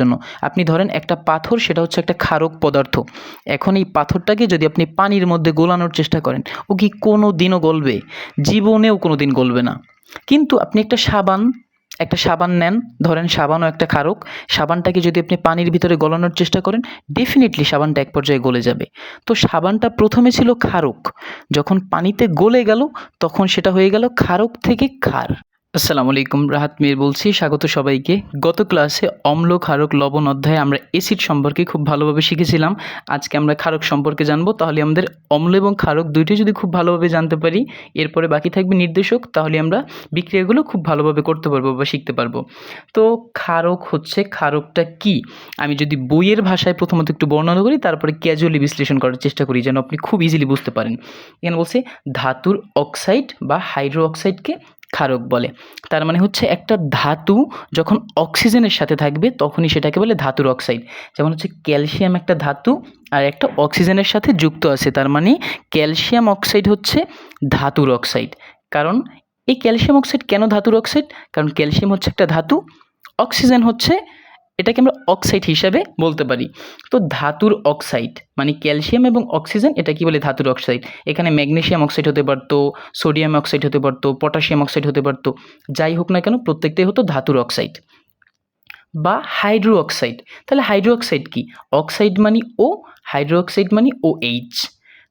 জন্য। আপনি ধরেন একটা পাথর, সেটা হচ্ছে একটা ক্ষারক পদার্থ। এখন এই পাথরটাকে যদি আপনি পানির মধ্যে গোলানোর চেষ্টা করেন, ও কি কোনো দিনও গলবে? জীবনেও কোনো দিন গলবে না। কিন্তু আপনি একটা সাবান একটা সাবান নেন, ধরেন সাবানও একটা ক্ষারক, সাবানটাকে যদি আপনি পানির ভিতরে গলানোর চেষ্টা করেন ডেফিনেটলি সাবানটা এক পর্যায়ে গলে যাবে। তো সাবানটা প্রথমে ছিল ক্ষারক। যখন পানিতে গলে গেল, তখন সেটা হয়ে গেল ক্ষারক থেকে ক্ষার। আসসালামু আলাইকুম, রাহাত মির বলছি। স্বাগত সবাইকে। গত ক্লাসে অম্ল ক্ষারক লবণ অধ্যায়ে আমরা এসিড সম্পর্কে খুব ভালোভাবে শিখেছিলাম। আজকে আমরা ক্ষারক সম্পর্কে জানব। তাহলে আমাদের অম্ল এবং ক্ষারক দুইটি যদি খুব ভালোভাবে জানতে পারি, এরপরে বাকি থাকবে নির্দেশক, তাহলে আমরা বিক্রিয়াগুলো খুব ভালোভাবে করতে পারব বা শিখতে পারব। তো ক্ষারক হচ্ছে ক্ষারকটা কি? আমি যদি বইয়ের ভাষায় প্রথমত একটু বর্ণনা করি, তারপরে ক্যাজুয়ালি বিশ্লেষণ করার চেষ্টা করি, যেন আপনি খুব ইজিলি বুঝতে পারেন। এখানে বলছে ধাতুর অক্সাইড বা হাইড্রো অক্সাইডকে ক্ষারক বলে। তার মানে হচ্ছে একটা ধাতু যখন অক্সিজেনের সাথে থাকবে, তখনই সেটাকে বলে ধাতুর অক্সাইড। যেমন হচ্ছে ক্যালসিয়াম একটা ধাতু আর একটা অক্সিজেনের সাথে যুক্ত আছে, তার মানে ক্যালসিয়াম অক্সাইড হচ্ছে ধাতুর অক্সাইড। কারণ এই ক্যালসিয়াম অক্সাইড কেন ধাতুর অক্সাইড? কারণ ক্যালসিয়াম হচ্ছে একটা ধাতু, অক্সিজেন হচ্ছে এটাকে আমরা অক্সাইড হিসাবে বলতে পারি। তো ধাতুর অক্সাইড মানে ক্যালসিয়াম এবং অক্সিজেন এটা কি বলে ধাতুর অক্সাইড এখানে ম্যাগনেসিয়াম অক্সাইড হতে পারতো সোডিয়াম অক্সাইড হতে পারতো পটাশিয়াম অক্সাইড হতে পারতো, যাই হোক না কেন প্রত্যেকটাই হতো ধাতুর অক্সাইড বা হাইড্রো অক্সাইড তাহলে হাইড্রো অক্সাইড কি? অক্সাইড মানে ও হাইড্রো অক্সাইড মানে ও এইচ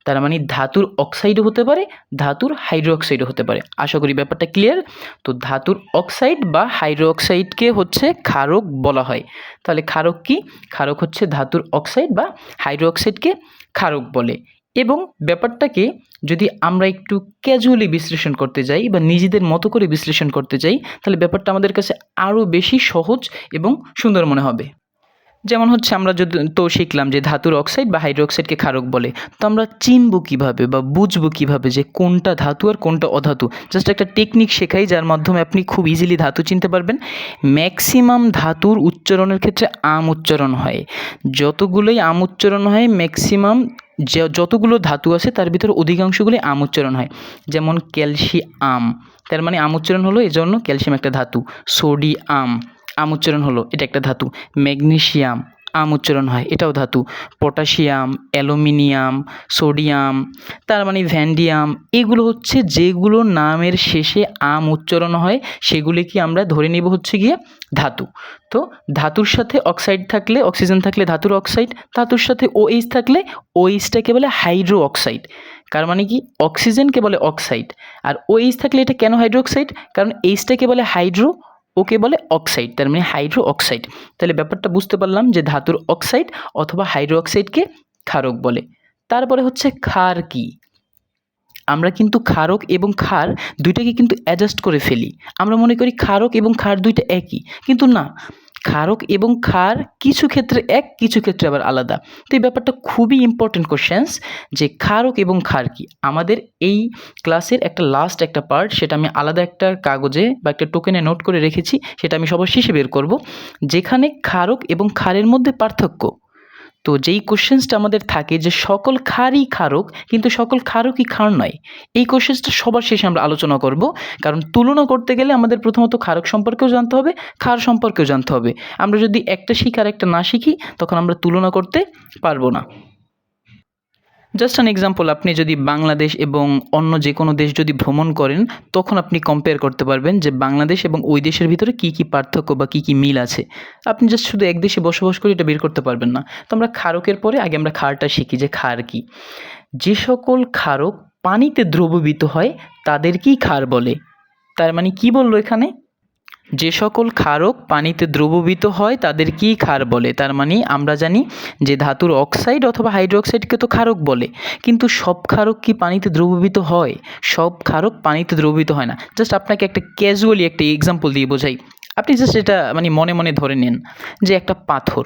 তার মানে ধাতুর অক্সাইডও হতে পারে, ধাতুর হাইড্রো অক্সাইডও হতে পারে। আশা করি ব্যাপারটা ক্লিয়ার তো ধাতুর অক্সাইড বা হাইড্রো অক্সাইডকে হচ্ছে ক্ষারক বলা হয়। তাহলে ক্ষারক কি? ক্ষারক হচ্ছে ধাতুর অক্সাইড বা হাইড্রো অক্সাইডকে ক্ষারক বলে। এবং ব্যাপারটাকে যদি আমরা একটু ক্যাজুয়ালি বিশ্লেষণ করতে যাই বা নিজেদের মতো করে বিশ্লেষণ করতে যাই, তাহলে ব্যাপারটা আমাদের কাছে আরও বেশি সহজ এবং সুন্দর মনে হবে। যেমন হচ্ছে আমরা যদি তো শিখলাম যে ধাতুর অক্সাইড বা হাইড্রোক্সাইডকে ক্ষারক বলে, তো আমরা চিনব কীভাবে বা বুঝব কীভাবে যে কোনটা ধাতু আর কোনটা অধাতু? জাস্ট একটা টেকনিক শেখাই যার মাধ্যমে আপনি খুব ইজিলি ধাতু চিনতে পারবেন। ম্যাক্সিমাম ধাতুর উচ্চারণের ক্ষেত্রে আম উচ্চারণ হয়। যতগুলোই আম উচ্চারণ হয় ম্যাক্সিমাম যতগুলো ধাতু আছে তার ভিতরে অধিকাংশগুলোই আম উচ্চারণ হয়। যেমন ক্যালসিয়াম, তার মানে আম উচ্চারণ হলো এজন্য ক্যালসিয়াম একটা ধাতু, সোডিয়াম। আম উচ্চারণ হলো, এটা একটা ধাতু। ম্যাগনেশিয়াম, আম উচ্চারণ হয়, এটাও ধাতু। পটাশিয়াম, অ্যালুমিনিয়াম, সোডিয়াম, তার মানে ভ্যান্ডিয়াম, এগুলো হচ্ছে যেগুলো নামের শেষে আম উচ্চারণ হয়, সেগুলিকে আমরা ধরে নেব হচ্ছে গিয়ে ধাতু। তো ধাতুর সাথে অক্সাইড থাকলে, অক্সিজেন থাকলে ধাতুর অক্সাইড, ধাতুর সাথে ওএইচ থাকলে ওএইচটাকে বলে হাইড্রো অক্সাইড কার মানে কি? অক্সিজেনকে বলে অক্সাইড। আর ওএইচ থাকলে এটা কেন হাইড্রো অক্সাইড কারণ এইচটাকে বলে হাইড্রো ওকে বলে অক্সাইড তার মানে হাইড্রো অক্সাইড তাহলে ব্যাপারটা বুঝতে পারলাম যে ধাতুর অক্সাইড অথবা হাইড্রো অক্সাইডকে ক্ষারক বলে। তারপরে হচ্ছে ক্ষার কি? আমরা কিন্তু ক্ষারক এবং ক্ষার দুইটাকে কিন্তু অ্যাডজাস্ট করে ফেলি। আমরা মনে করি ক্ষারক এবং ক্ষার দুইটা একই। কিন্তু না ক্ষারক এবং ক্ষার কিছু ক্ষেত্রে এক, কিছু ক্ষেত্রে আবার আলাদা। তো এই ব্যাপারটা খুবই ইম্পর্টেন্ট কোশ্চেন্স যে ক্ষারক এবং ক্ষার কি? আমাদের এই ক্লাসের একটা লাস্ট একটা পার্ট সেটা আমি আলাদা একটা কাগজে বা একটা টোকেনে নোট করে রেখেছি, সেটা আমি সবার শেষে বের করব। যেখানে ক্ষারক এবং ক্ষারের মধ্যে পার্থক্য। তো যেই কোশ্চেন্সটা আমাদের থাকে যে সকল খারই খারক, কিন্তু সকল খারকই খার নয়। এই কোশ্চেন্সটা সবার শেষে আমরা আলোচনা করব। কারণ তুলনা করতে গেলে আমাদের প্রথমত খারক সম্পর্কেও জানতে হবে, খার সম্পর্কেও জানতে হবে। আমরা যদি একটা শিখি আর একটা না শিখি, তখন আমরা তুলনা করতে পারব না। জাস্ট অ্যান এক্সাম্পল আপনি যদি বাংলাদেশ এবং অন্য যে কোনো দেশ যদি ভ্রমণ করেন, তখন আপনি কম্পেয়ার করতে পারবেন যে বাংলাদেশ এবং ওই দেশের ভিতরে কী কী পার্থক্য বা কী কী মিল আছে। আপনি জাস্ট শুধু এক দেশে বসবাস করে এটা বের করতে পারবেন না। তো আমরা ক্ষারকের পরে আগে আমরা খারটা শিখি যে ক্ষার কী। যে সকল ক্ষারক পানিতে দ্রবীভূত হয়, তাদেরকেই ক্ষার বলে। তার মানে কি বলল এখানে? যে সকল ক্ষারক পানিতে দ্রবীভূত হয় তাদেরকেই ক্ষার বলে? তার মানে আমরা জানি যে ধাতুর অক্সাইড অথবা হাইড্রোক্সাইডকে তো ক্ষারক বলে। কিন্তু সব ক্ষারক কি পানিতে দ্রবীভূত হয়? সব ক্ষারক পানিতে দ্রবীভূত হয় না। জাস্ট আপনাকে একটা ক্যাজুয়ালি একটা এক্সাম্পল দিয়ে বোঝাই। আপনি জাস্ট এটা মানে মনে মনে ধরে নিন যে একটা পাথর।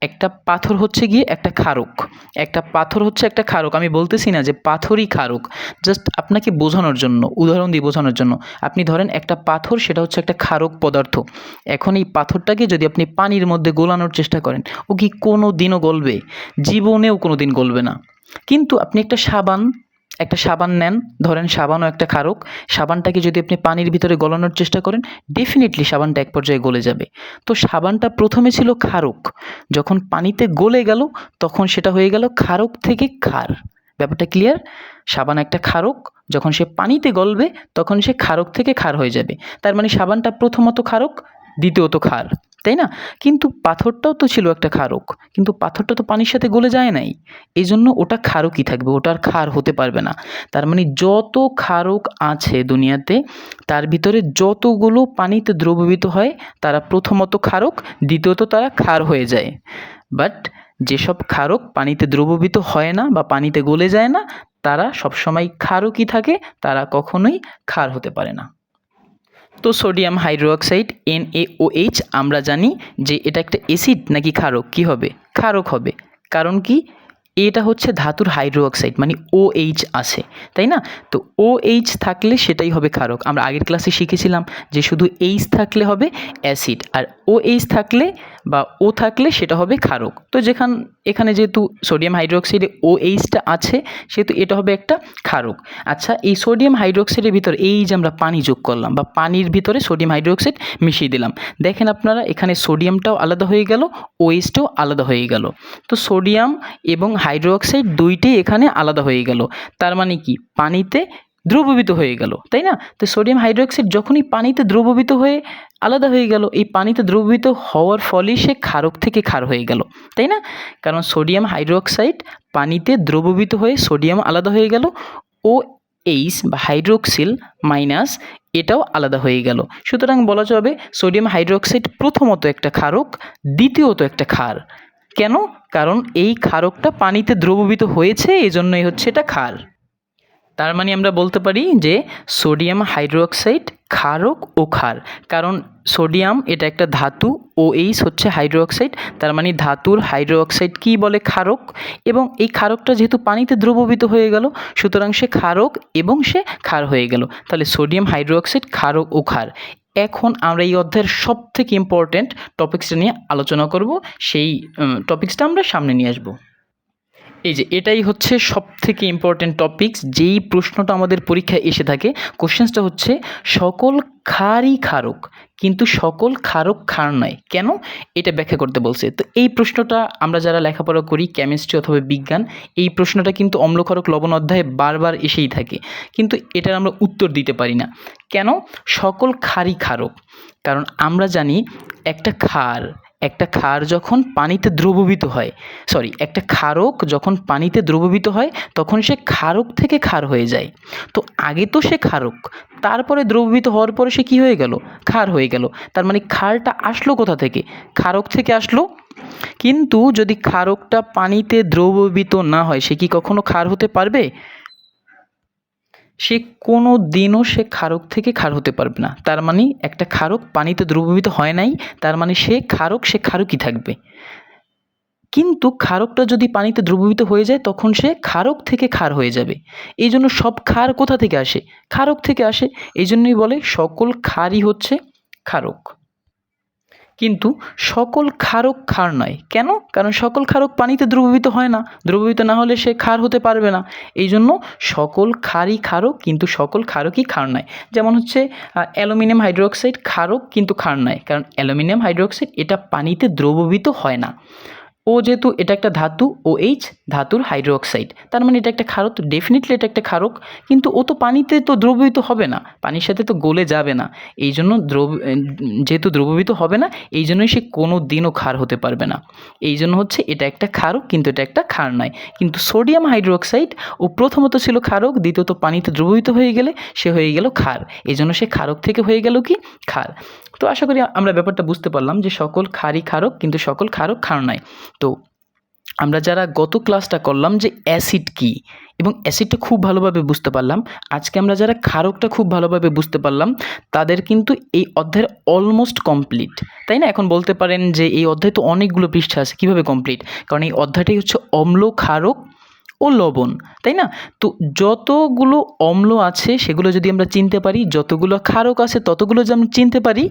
একটা পাথর হচ্ছে গিয়ে একটা ক্ষারক একটা পাথর হচ্ছে একটা ক্ষারক আমি বলতেছি না যে পাথরই ক্ষারক জাস্ট আপনাকে বোঝানোর জন্য, উদাহরণ দিয়ে বোঝানোর জন্য। আপনি ধরেন একটা পাথর, সেটা হচ্ছে একটা ক্ষারক পদার্থ। এখন এই পাথরটাকে যদি আপনি পানির মধ্যে গোলানোর চেষ্টা করেন, ও কি কোনো দিনও গলবে? জীবনেও কোনো দিন গলবে না। কিন্তু আপনি একটা সাবান একটা সাবান নেন, ধরেন সাবানও একটা ক্ষারক সাবানটাকে যদি আপনি পানির ভিতরে গলানোর চেষ্টা করেন ডেফিনেটলি সাবানটা এক পর্যায়ে গলে যাবে। তো সাবানটা প্রথমে ছিল ক্ষারক যখন পানিতে গলে গেল, তখন সেটা হয়ে গেল ক্ষারক থেকে ক্ষার ব্যাপারটা ক্লিয়ার সাবান একটা ক্ষারক যখন সে পানিতে গলবে, তখন সে ক্ষারক থেকে ক্ষার হয়ে যাবে। তার মানে সাবানটা প্রথমত ক্ষারক দ্বিতীয়ত ক্ষার তাই না? কিন্তু পাথরটাও তো ছিল একটা ক্ষারক। কিন্তু পাথরটা তো পানির সাথে গলে যায় নাই। এই জন্য ওটা ক্ষারকই থাকবে। ওটা আর ক্ষার হতে পারবে না। তার মানে যত ক্ষারক আছে দুনিয়াতে, তার ভিতরে যতগুলো পানিতে দ্রবীভূত হয়, তারা প্রথমত ক্ষারক, দ্বিতীয়ত তারা ক্ষার হয়ে যায়। বাট যেসব ক্ষারক পানিতে দ্রবীভূত হয় না বা পানিতে গলে যায় না, তারা সবসময় ক্ষারকই থাকে, তারা কখনোই ক্ষার হতে পারে না। তো সোডিয়াম হাইড্রোক্সাইড এনএওএইচ আমরা জানি যে এটা একটা অ্যাসিড নাকি ক্ষারক। কী হবে? ক্ষারক হবে। কারণ কি? এটা হচ্ছে ধাতুর হাইড্রোক্সাইড মানে ও এইচ আছে, তাই না? তো ও এইচ থাকলে সেটাই হবে ক্ষারক। আমরা আগের ক্লাসে শিখেছিলাম যে শুধু এইচ থাকলে হবে অ্যাসিড, আর ও এইচ থাকলে বা ও থাকলে সেটা হবে ক্ষারক। তো যেখান, এখানে যেহেতু সোডিয়াম হাইড্রোক্সাইডে ও এইচটা আছে, সেহেতু এটা হবে একটা ক্ষারক। আচ্ছা এই সোডিয়াম হাইড্রোক্সাইডের ভিতরে, এই যে আমরা পানি যোগ করলাম, বা পানির ভিতরে সোডিয়াম হাইড্রোক্সাইড মিশিয়ে দিলাম। দেখেন আপনারা, এখানে সোডিয়ামটাও আলাদা হয়ে গেল ওএইচটাও আলাদা হয়ে গেল। তো সোডিয়াম এবং হাইড্রোক্সাইড দুইটাই এখানে আলাদা হয়ে গেল। তার মানে কি? পানিতে দ্রবীভূত হয়ে গেল, তাই না? তো সোডিয়াম হাইড্রোক্সাইড যখনই পানিতে দ্রবীভূত হয়ে আলাদা হয়ে গেল, এই পানিতে দ্রবীভূত হওয়ার ফলেই সে ক্ষারক থেকে ক্ষার হয়ে গেল, তাই না? কারণ সোডিয়াম হাইড্রোক্সাইড পানিতে দ্রবীভূত হয়ে সোডিয়াম আলাদা হয়ে গেল, ও এইচ বা হাইড্রোক্সিল মাইনাস এটাও আলাদা হয়ে গেল। সুতরাং বলা যাবে সোডিয়াম হাইড্রোক্সাইড প্রথমত একটা ক্ষারক, দ্বিতীয়ত একটা ক্ষার। কেন? কারণ এই ক্ষারকটা পানিতে দ্রবীভূত হয়েছে এই জন্যই হচ্ছে এটা ক্ষার। তার মানে আমরা বলতে পারি যে সোডিয়াম হাইড্রোক্সাইড ক্ষারক ও ক্ষার। কারণ সোডিয়াম এটা একটা ধাতু ও এইচ হচ্ছে হাইড্রোক্সাইড। তার মানে ধাতুর হাইড্রোক্সাইড কি বলে ক্ষারক? এবং এই ক্ষারকটা যেহেতু পানিতে দ্রবীভূত হয়ে গেল, সুতরাং সে ক্ষারক এবং সে ক্ষার হয়ে গেল। তাহলে সোডিয়াম হাইড্রোক্সাইড ক্ষারক ও ক্ষার। এখন আমরা এই অধ্যায়ের সব থেকে ইম্পর্ট্যান্ট টপিক্সটা নিয়ে আলোচনা করব। সেই টপিক্সটা আমরা সামনে নিয়ে আসব। এই যে এটাই হচ্ছে সব থেকে ইম্পর্ট্যান্ট টপিকস যেই প্রশ্নটা আমাদের পরীক্ষায় এসে থাকে কোশ্চেন্সটা হচ্ছে সকল ক্ষারই ক্ষারক কিন্তু সকল ক্ষারক ক্ষার নয়। কেন? এটা ব্যাখ্যা করতে বলছে। তো এই প্রশ্নটা আমরা যারা লেখাপড়া করি কেমিস্ট্রি অথবা বিজ্ঞান, এই প্রশ্নটা কিন্তু অম্লক্ষারক লবণ অধ্যায়ে বারবার এসেই থাকে। কিন্তু এটার আমরা উত্তর দিতে পারি না। কেন? সকল ক্ষারই ক্ষারক কারণ আমরা জানি একটা ক্ষার একটা ক্ষার যখন পানিতে দ্রবীভূত হয় সরি একটা ক্ষারক যখন পানিতে দ্রবীভূত হয়, তখন সে ক্ষারক থেকে ক্ষার হয়ে যায়। তো আগে তো সে ক্ষারক, তারপরে দ্রবীভূত হওয়ার পরে সে কী হয়ে গেল? ক্ষার হয়ে গেল। তার মানে ক্ষারটা আসলো কোথা থেকে? ক্ষারক থেকে আসলো। কিন্তু যদি ক্ষারকটা পানিতে দ্রবীভূত না হয়, সে কি কখনো ক্ষার হতে পারবে? সে কোনো দিনও সে ক্ষারক থেকে ক্ষার হতে পারবে না। তার মানে একটা ক্ষারক পানিতে দ্রবীভূত হয় নাই, তার মানে সে ক্ষারক, সে ক্ষারকই থাকবে। কিন্তু ক্ষারকটা যদি পানিতে দ্রবীভূত হয়ে যায়, তখন সে ক্ষারক থেকে ক্ষার হয়ে যাবে। এই জন্য সব ক্ষার কোথা থেকে আসে? ক্ষারক থেকে আসে। এই জন্যই বলে সকল ক্ষারই হচ্ছে ক্ষারক। কিন্তু সকল ক্ষারক ক্ষার নয়। কেন? কারণ সকল ক্ষারক পানিতে দ্রবীভূত হয় না। দ্রবীভূত না হলে সে ক্ষার হতে পারবে না। এই জন্য সকল ক্ষারই ক্ষারক, কিন্তু সকল ক্ষারকই ক্ষার নয়। যেমন হচ্ছে অ্যালুমিনিয়াম হাইড্রোক্সাইড ক্ষারক কিন্তু ক্ষার নয়। কারণ অ্যালুমিনিয়াম হাইড্রোক্সাইড এটা পানিতে দ্রবীভূত হয় না। ও যেহেতু এটা একটা ধাতু ও এইচ ধাতুর হাইড্রোক্সাইড তার মানে এটা একটা ক্ষারক ডেফিনেটলি এটা একটা ক্ষারক। কিন্তু ও তো পানিতে তো দ্রবীভূত হবে না, পানির সাথে তো গলে যাবে না। এই জন্য দ্রব যেহেতু দ্রবীভূত হবে না, এই জন্যই সে কোনো দিনও ক্ষার হতে পারবে না। এই জন্য হচ্ছে এটা একটা ক্ষারক, কিন্তু এটা একটা ক্ষার নয়। কিন্তু সোডিয়াম হাইড্রোক্সাইড ও প্রথমত ছিল ক্ষারক, দ্বিতীয়ত পানিতে দ্রবীভূত হয়ে গেলে সে হয়ে গেল ক্ষার। এই জন্য সে ক্ষারক থেকে হয়ে গেল কি? ক্ষার। তো আশা করি আমরা ব্যাপারটা বুঝতে পারলাম যে সকল ক্ষারই ক্ষারক কিন্তু সকল ক্ষারক খার নয় তো আমরা যারা গত ক্লাসটা করলাম যে অ্যাসিড কী এবং অ্যাসিডটা খুব ভালোভাবে বুঝতে পারলাম, আজকে আমরা যারা ক্ষারকটা খুব ভালোভাবে বুঝতে পারলাম, তাদের কিন্তু এই অধ্যায়ের অলমোস্ট কমপ্লিট তাই না? এখন বলতে পারেন যে এই অধ্যায় তো অনেকগুলো পৃষ্ঠা আছে, কীভাবে কমপ্লিট কারণ এই অধ্যায়টাই হচ্ছে অম্ল ক্ষারক ও লবণ, তাই না? তো যতগুলো অম্ল আছে সেগুলো যদি আমরা চিনতে পারি, যতগুলো ক্ষারক আছে ততগুলো যদি আমরা চিনতে পারি,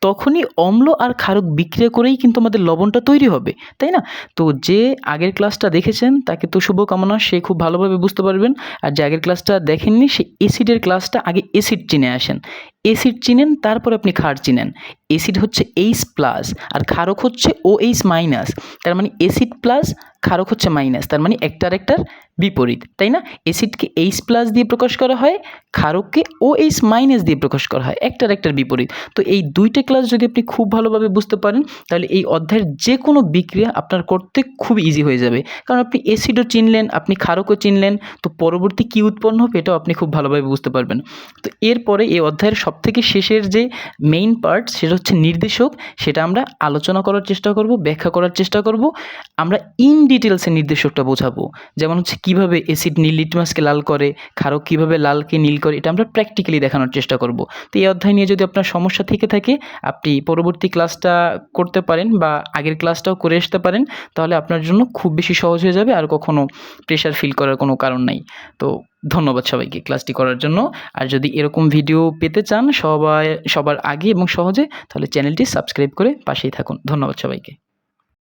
তখনই অম্ল আর ক্ষারক বিক্রিয়া করেই কিন্তু আমাদের লবণটা তৈরি হবে, তাই না? তো যে আগের ক্লাসটা দেখেছেন, তাকে তো শুভকামনা, সে খুব ভালোভাবে বুঝতে পারবেন। আর যে আগের ক্লাসটা দেখেননি, সে এসিডের ক্লাসটা আগে এসিড চিনে আসেন। এসিড চিনেন, তারপর আপনি ক্ষার চিনেন। এসিড হচ্ছে এইচ প্লাস আর ক্ষারক হচ্ছে ও এইচ মাইনাস তার মানে এসিড প্লাস ক্ষারক হচ্ছে মাইনাস তার মানে একটার একটার বিপরীত, তাই না? এসিডকে এইচ প্লাস দিয়ে প্রকাশ করা হয়, ক্ষারককে ও এইচ মাইনাস দিয়ে প্রকাশ করা হয়, একটার একটার বিপরীত। তো এই দুইটা ক্লাস যদি আপনি খুব ভালোভাবে বুঝতে পারেন, তাহলে এই অধ্যায়ের যে কোনো বিক্রিয়া আপনার করতে খুব ইজি হয়ে যাবে। কারণ আপনি এসিডও চিনলেন, আপনি ক্ষারকও চিনলেন, তো পরবর্তী কী উৎপন্ন হবে, এটাও আপনি খুব ভালোভাবে বুঝতে পারবেন। তো এরপরে এই অধ্যায়ের সবথেকে শেষের যে মেইন পার্ট সেটা হচ্ছে নির্দেশক, সেটা আমরা আলোচনা করার চেষ্টা করব, ব্যাখ্যা করার চেষ্টা করব, আমরা ইন ডিটেলসে নির্দেশকটা বোঝাবো। যেমন হচ্ছে কীভাবে অ্যাসিড নীল লিটমাসকে লাল করে, ক্ষারক কীভাবে লালকে নীল করে, এটা আমরা প্র্যাকটিক্যালি দেখানোর চেষ্টা করব। তো এই অধ্যায় নিয়ে যদি আপনার সমস্যা থেকে থাকে, আপনি পরবর্তী ক্লাসটা করতে পারেন বা আগের ক্লাসটাও করে আসতে পারেন, তাহলে আপনার জন্য খুব বেশি সহজ হয়ে যাবে আর কখনো প্রেশার ফিল করার কোনো কারণ নাই। তো ধন্যবাদ সবাইকে ক্লাসটি করার জন্য। আর যদি এরকম ভিডিও পেতে চান সবাই, সবার আগে এবং সহজে, তাহলে চ্যানেলটি সাবস্ক্রাইব করে পাশেই থাকুন। ধন্যবাদ সবাইকে।